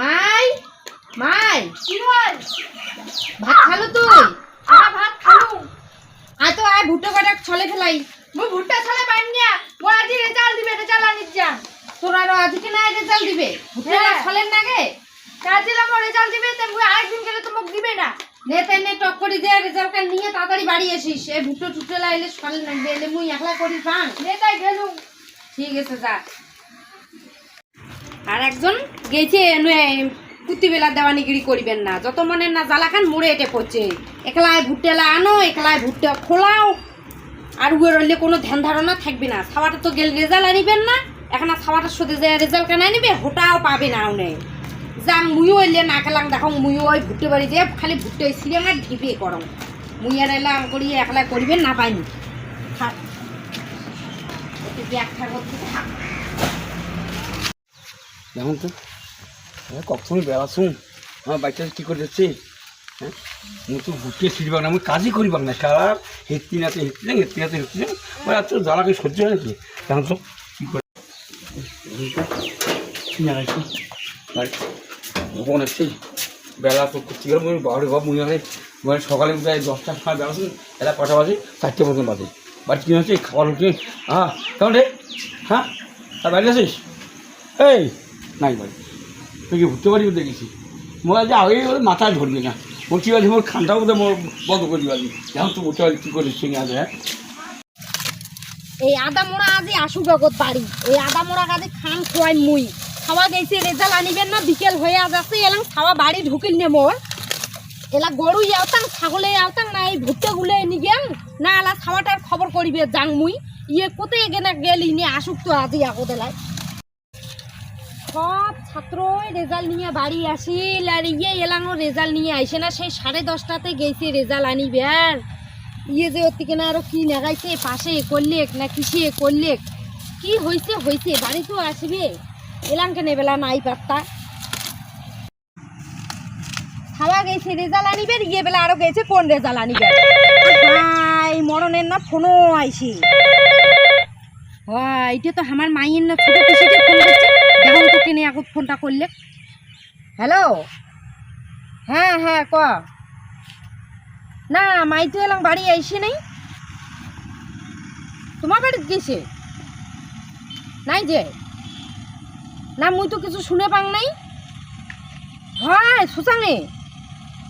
মাই মাই। কি হল? ভাত খালো তুই? হ্যাঁ ভাত খালো আয় তো আয় ভুট্টো কাটা ছলে ফেলাই। মুই ভুট্টা ছালে পাইম না মোর আজি রেজাল্ট দিবে রেজাল্ট আনিত যা। তোর আরও আজকে না রেজাল্ট দিবে? ভুট্টো হ্যাঁ। ছলের নাগে? কাজে মোর রেজাল্ট দিবে তে মুই আরেকদিন গেলে তো মোক দিবে না। নে নেতে নে টক করে দে রেজাল্ট কার্ড নিয়ে তাড়াতাড়ি বাড়ি আসিস। এ ভুট্টো টুটে লাইলে ছলে নাগবে এলে মুই একলা করি পান। নেতাই গেলু ঠিক আছে যা। আর একজন গেছে কুত্তিবেলা দেওয়ানিগিরি করিবেন না। যত মনের না জ্বালাখান মুড়ে এটে পড়ছে একলায় ভুট্টেলা আনো একলায় ভুট্টা খোলাও। আর উয়ে রইলে কোনো ধ্যান ধারণা থাকবে না। খাওয়াটা তো গেল রেজাল্ট আনিবেন না। এখন আর খাওয়াটার সাথে যে রেজাল্ট কেন আনিবে? হোটাও পাবে না উনি। যা মুইও এলে না খেলাম, দেখো মুইও ওই ভুট্টে বাড়ি যে খালি ভুট্টে সিরিয়াল আর ঢিপে করম মুই আর এলাম করি, একলা করিবেন না, পাইনি। থাক। থাক। দেখুন তো। হ্যাঁ কখনই বেড়াছুন আমার বাচ্চাটা কী করে যাচ্ছে? হ্যাঁ মুই তো ঘুরতে ছিড়বাক না আমি কাজই করিবাক না। সারা হেঁটতি নাতে হেঁটতি না হেঁটতি নাতে হেঁটতি না ওই এত জ্বালাকে সহ্য হয় নাকি? দেখুন তো কী করে ভগবান এসছি। বেলা তো করতে গেলাম ওই বাড়ি বাবু মুই মানে সকালে প্রায় দশটার সময় বেড়াছুন এলা কটা বাজে চারটে মতন বাজে। বাড়ি কী হচ্ছে খাবার উঠে হ্যাঁ কেমন রে? হ্যাঁ তা বাড়ি আছিস এই নাই বাড়ি তুই কি ঘুরতে পারি দেখেছি আজ আগে ওর মাথায় ধরবি না। বলছি বাজি মোর খানটাও বোধহয় মোর বন্ধ করি বাজি এখন তো ঘুরতে পারি কী করে সঙ্গে আছে হ্যাঁ এই আদা মোড়া আজি আসু জগৎ বাড়ি এই আদা মোড়া কাজে খান খোয়াই মুই। খাওয়া গেছে রেজাল্ট আনিবেন না, বিকেল হয়ে যাচ্ছে এলাম খাওয়া বাড়ি ঢুকিল নে মোর এলা গরু আওতাং ছাগলে আওতাং না এই ভুট্টে গুলে নি গেম না, এলা খাওয়াটার খবর করিবে যাং মুই। ইয়ে কোথায় গেনা গেলি নিয়ে আসুক তো আজি আগোদেলায় সব ছাত্রই রেজাল্ট নিয়ে বাড়ি আসিল আর ইয়ে এলানো রেজাল্ট নিয়ে আইসে না। সেই সাড়ে দশটাতে গেছে রেজাল্ট আনিবেন ইয়ে যে ওর থেকে না আরও কি নাগাইছে পাশে করলেক না কিসে করলেক? কি হয়েছে হয়েছে বাড়ি তো আসবে? এলাম কেন বেলা নাই পাত্তা। খাওয়া গেছে, রেজাল্ট আনিবে ইয়ে বেলা আরও গেছে, কোন রেজাল্ট আনিবে? হাই মরণের না ফোনও আইছে হয় এটা তো আমার মাইয়ের না ছোট পিসিতে ফোন করছে তো এখন ফোনটা করলে। হ্যালো হ্যাঁ হ্যাঁ ক? না মাই তো এলাম, বাড়ি আইসে নাই। তোমার বাড়িতে গেছে? নাই যে? না, মুই তো কিছু শুনে পাং নাই। হয় সুসাঙে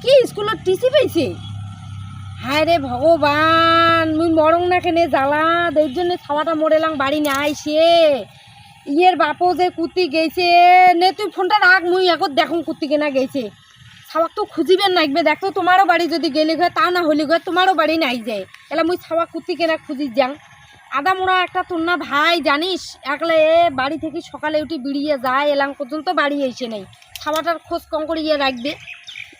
কি স্কুলত টিসি পাইছে? হায় রে ভগবান, মুই মরং না কেনে, জ্বালা এর জন্য খাওয়াটা মরেলাম, বাড়ি না আইসে। ইয়ের বাপও যে কুতি গেছে, নে তুই ফোনটা রাখ, মুই এখন দেখুন কুতি কেনা গেছে। ছাওয়াক তো খুঁজিবেন নাকবে দেখো, তোমারও বাড়ি যদি গেলে ঘর, তা না হলে ঘর তোমারও বাড়ি নাই যায় এলা মুই ছাওয়া কুতি কেনা খুঁজি যাং। আদা মোড়া একটা তোর না ভাই, জানিস? একলে বাড়ি থেকে সকালে উঠে বিড়িয়ে যায়, এলাম পর্যন্ত বাড়ি এসে নেই। খাওয়াটার খোঁজ কম করে ইয়ে রাখবে।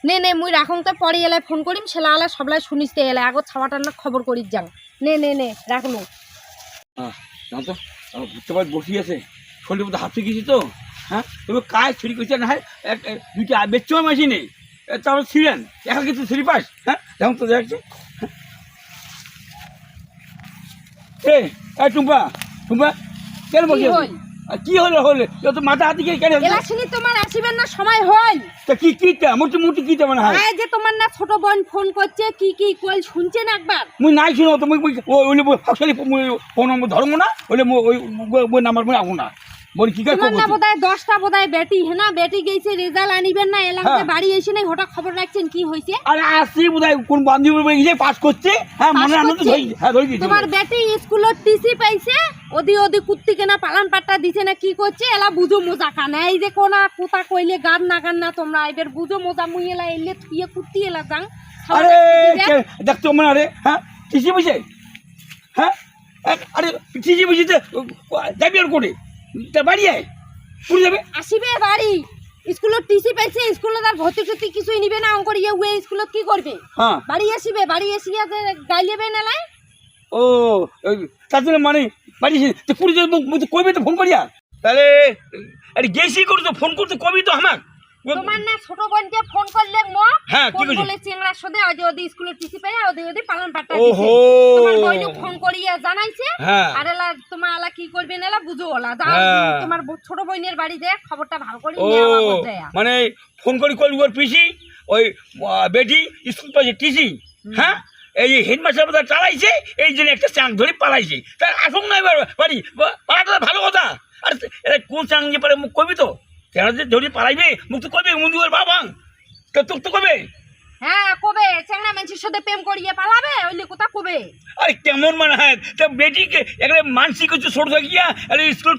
নে নে, মুই রাখুন তো পরে এলাই ফোন করিম সেলা আলা সবলাই শুনিস এলাই আগত ছাওয়াটার না খবর করিস যাং। নে নে নে রাখনু হ্যাঁ জানো তো আমার ঘুরতে বসি আছে। শরীর মধ্যে হাত গেছি তো? হ্যাঁ? তুমি কাজ ছুরি করছে না হয় দুইটা বেচছো মাসি নেই। তারপর ছিলেন একা কিছু ছুরি পাস হ্যাঁ? যেমন তো দেখছি এ টুম্পা টুম্পা কেন বসে কি? হল? কি হলো তো মাথা হাতি কেন তোমার আসিবেন না সময় হয় তা কি কিটা? মুটি মুটি কিটা মানে হয়? যে তোমার না ছোট বোন ফোন করছে কি কি শুনছে শুনছেন একবার? মুই নাই শুনো তো মুই মুই- ওই ওই ফসলি ফোন ধর্ম না? ওই ওই নাম্বার মুই আগু না। বলি কি কাজ তোমার না বোধহয় দশটা বোধহয় বেটি হ্যাঁ বেটি গেছে রেজাল্ট আনিবেন না এলাম হ্যাঁ। বাড়ি এসে নাই হঠাৎ খবর রাখছেন কি হয়েছে? আরে আসছি বোধ কোন বান্ধবী বলে গেছে পাস করছে? হ্যাঁ মনে আনন্দ ধরি হ্যাঁ ধরি দিয়েছে তোমার বেটি স্কুলত টিসি পাইছে ওদি ওদি কুত্তি কেনা পালান পাট্টা দিছে না কি করছে? এলা বুঝো মোজা খানা এই যে কোনা কোতা কইলে গান না গান না তোমরা এবার বুঝো মোজা মুই এলা এলে থুয়ে কুত্তি এলা যাং আরে দেখতো মনে আরে হ্যাঁ টিসি বুঝে হ্যাঁ আরে টিসি বুঝিতে যাবি আর কোটে তা বাড়ি আয়। পুরি যাবে। আসিবে বাড়ি। স্কুলত টিসি পাইছে স্কুলত আর ভর্তি টর্তি কিছুই নিবে না। অঙ্কর ইয়ে উয়ে স্কুলত কি করবে? হ্যাঁ। বাড়ি আসিবে বাড়ি এসিয়া গাইলেবে নালাই ও ওই তার জন্য মানে বাড়ি পুরি যাবে কইবে তো ফোন করিয়া? তাহলে আরে গেছি করে তো ফোন করতে কবি তো আমাক। তোমার না ছোট বোনকে ফোন করলে মো হ্যাঁ, কি বলে সাথে ওই যে ওদের স্কুলে টিসি পাই ওদের ওদের পালন পাটা ওহো। তোমার বইনু ফোন করিয়া জানাইছে। হ্যাঁ। আর এলা তোমার এলা কি করবে না বুঝো ওলা। যাও হ্যাঁ। তোমার ছোট বোনের বাড়ি যায় খবরটা ভালো করে নিয়ে আওয়া মানে ফোন করি ওর পিসি ওই বেটি স্কুল পাইছে টিসি হ্যাঁ? এই যে হেডমাস্টার চালাইছে এই জন্য একটা চাঁক ধরে পালাইছে। তার আসুক না এবার বাড়ি পালাটা ভালো কথা। আর এটা কোন চাঁক নিয়ে পারে মুখ কবি তো? কেন যে ধরে পালাইবে? মুখ তো কবে? মুন্দি ওর বাবা তো তুক তো কবে? হ্যাঁ কবে? চেংড়া মানুষের সাথে প্রেম করিয়ে পালাবে? ওইলে কোথা কবে? আরে কেমন মানে হয় তা বেটিকে একটা মানসিক কিছু ছোট থাকিয়া আরে স্কুল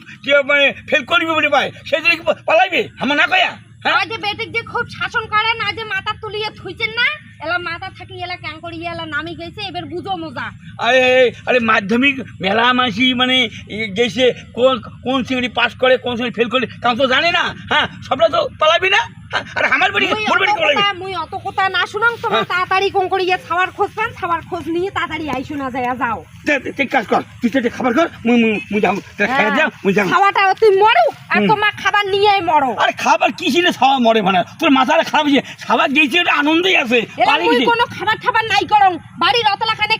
মানে ফেল করবি বলে পায় সেই জন্য পালাইবে? আমার না কয়া? আজ যে বেটিক যে খুব শাসন করেন আজ মাথা তুলিয়ে থুইছেন না এলা মাথা থাকি এলা ক্যাং করিয়ে এলা নামি গেছে এবার বুঝো মজা। আরে আরে মাধ্যমিক মেলা মাসি মানে গেছে কোন কোন শ্রেণি পাস করে কোন শ্রেণি ফেল করে তো জানে না হ্যাঁ? সবটা তো পালাবি না হ্যাঁ, আরে আমার বাড়ি মুই মোর অত বাড়ি কথা মুই অত কথা না শুনাম তোমার হ্যাঁ। তাড়াতাড়ি কোন করিয়ে খাবার খোঁজ পান খাবার খোঁজ নিয়ে তাড়াতাড়ি আই শোনা যায় যাও। তুই কাজ কর তুই তো খাবার কর মুই মুই মুই যাও খাওয়াটা তুই মরো আর তোমার খাবার নিয়ে মরো আরে খাবার কি ছিল খাওয়া মরে মানে তোর খাবার দিয়েছি ওটা আনন্দই আছে। কোনো খাবার খাবার নাই করং বাড়ির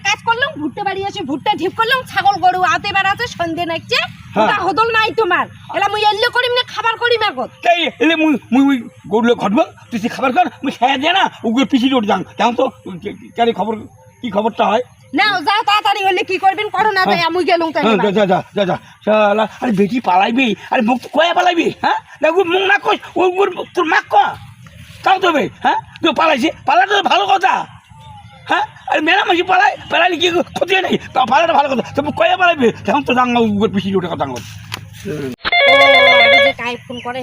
কাজ করলাম ভুট্টে বাড়ি এসে ভুট্টে ঢিপ করলাম ছাগল গরু আতে বেড়াচ্ছে সন্ধে নাকছে হ্যাঁ। ওটা হদল নাই তোমার এলা মুই এল্লে করিম না খাবার করিম আগত তাই এলে মুই মুই মুই গরুলে ঘটবো তুই খাবার কর মুই খেয়ে দে না ওগুলো পিছিয়ে উঠে যান কেমন তো কেন খবর কি খবরটা হয় নাও যাও তাড়াতাড়ি হলে কি করবেন? করো না যাই মুই গেলুম তাই হ্যাঁ, যা যা যা যা যা। শালা আরে বেটি পালাইবি? আরে মুখ কয়া পালাইবি হ্যাঁ? দেখো মুখ না কই ও ওর তোর মাক ক তাও তো বে হ্যাঁ? তুই পালাইছি পালাটা তো ভালো কথা। হ্যাঁ? আরে মেলা মাসি পালাই পালাইলে কি ক্ষতি হয় নাই তা পালাটা ভালো কথা। তো কয়া পালাইবি? তখন তো দাঙ্গা পিছিয়ে উঠে কথা আরও কাই ফোন করে?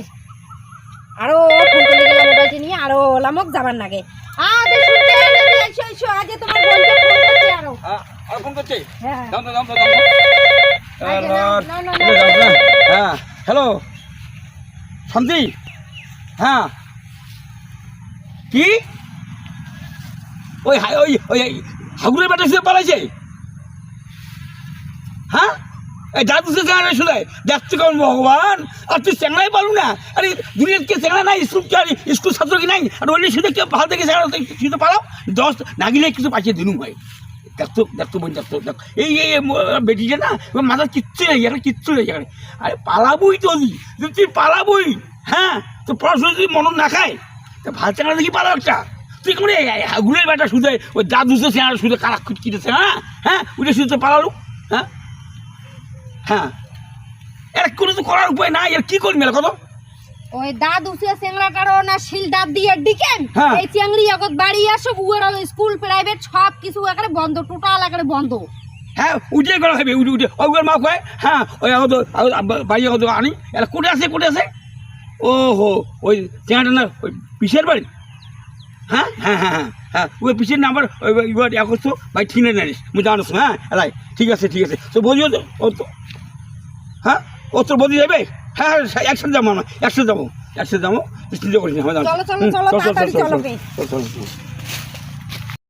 আরও ফোন করে গেলাম নিয়ে আরও লামক যাবার এসো আজ তোমার ফোন করছে? হ্যাঁ। হ্যাঁ। হ্যালো। শান্তি হ্যাঁ। কি? ওই ওই ওই হাগুরের বেটা শুয়ে পালাইছে? হ্যাঁ? এই দাদু সে চেঙ্গা শুনে দেখতে কেমন ভগবান? আর তুই চেঙ্গাই পালু না? আরে দুনিয়ার কে চেঙ্গা নাই? স্কুল কি আর স্কুল ছাত্র কি নাই? আর ওই শুধু কেউ ভালো থেকে চেঙ্গা শুধু পালাও। দশ না গেলে কিছু পাঠিয়ে দিনু ভাই। দেখতো দেখতো বোন দেখতো দেখ এই এই বেটিটা না মাথার কিচ্ছু নেই এখানে কিচ্ছু নেই এখানে আরে পালাবই তো তুই পালাবই হ্যাঁ তো পড়াশোনা যদি মন না খায় তা ভালো চাঙা দেখি পালাও একটা তুই কেমন হাগুলের বেটা শুধু ওই দাদু সে চেঙা শুধু কারা খুঁজকিতেছে হ্যাঁ হ্যাঁ ওইটা শুধু পালালো হ্যাঁ হ্যাঁ এর কোনো তো করার উপায় নাই এর কি করবি কত ওই দাদু সে চেংড়াটারও না শিল ডাব দিয়ে ডিকেন হ্যাঁ। এই চেংড়ি আগত বাড়ি আসো উয়ার স্কুল প্রাইভেট সব কিছু একেবারে বন্ধ টোটাল একেবারে বন্ধ। হ্যাঁ উঠে করা খাবি উঠে উঠে। ওই মা কয় হ্যাঁ ওই আগত বাড়ি আগত আনি। এরা কোটে আছে কোটে আছে? ও হো ওই চেহারা না ওই পিসের বাড়ি? হ্যাঁ হ্যাঁ হ্যাঁ হ্যাঁ হ্যাঁ ওই পিসের নাম্বার ওই এবার এক তো ভাই ঠিক নেই জানিস মুই জানোস হ্যাঁ এলাই ঠিক আছে ঠিক আছে। তো বলিও তো ও তো হ্যাঁ ও তোর বলি যাবে হ্যাঁ হ্যাঁ একসাথে যাব আমরা একসাথে যাব একসাথে যাব চিন্তা করিস না। চলো, চলো, চলো। চল, চল, চল।